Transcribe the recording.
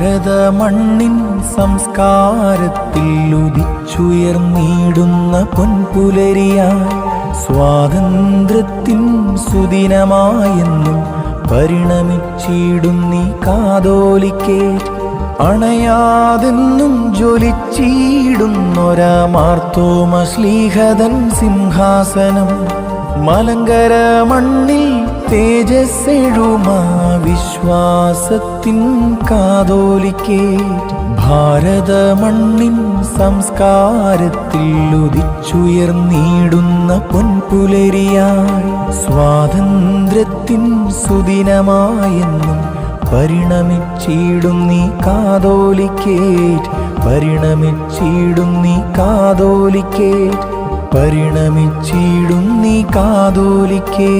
ഭാരത മണ്ണിൻ സംസ്കാരത്തിൽ ഉദിച്ചുയർന്നിടുന്ന പൊൻപുലരിയായി സ്വാതന്ത്ര്യത്തിൻ സുദിനമായെന്നും പരിണമിച്ചിടുന്നീ കാതോലിക്കേ. അണയാതെന്നും ജ്വലിച്ചിടുന്നൊരാ മാർത്തോമ ശ്ലീഹതൻ സിംഹാസനം. മലങ്കര മണ്ണിൽ തേജസ്സെഴുമാ വിശ്വാസത്തിൻ കാതോലിക്കേ. ഭാരത മണ്ണിൻ സംസ്കാരത്തിൽ ഉദിച്ചുയർന്നിടുന്ന പൊൻപുലരിയായി സ്വാതന്ത്ര്യത്തിൻ സുദിനമായെന്നും പരിണമിച്ചിടും നീ കാതോലിക്കേറ്റ് പരിണമിച്ചിടും നീ കാതോലിക്കേറ്റ് പരിണമിച്ചിടും നീ കാതോലിക്കേ.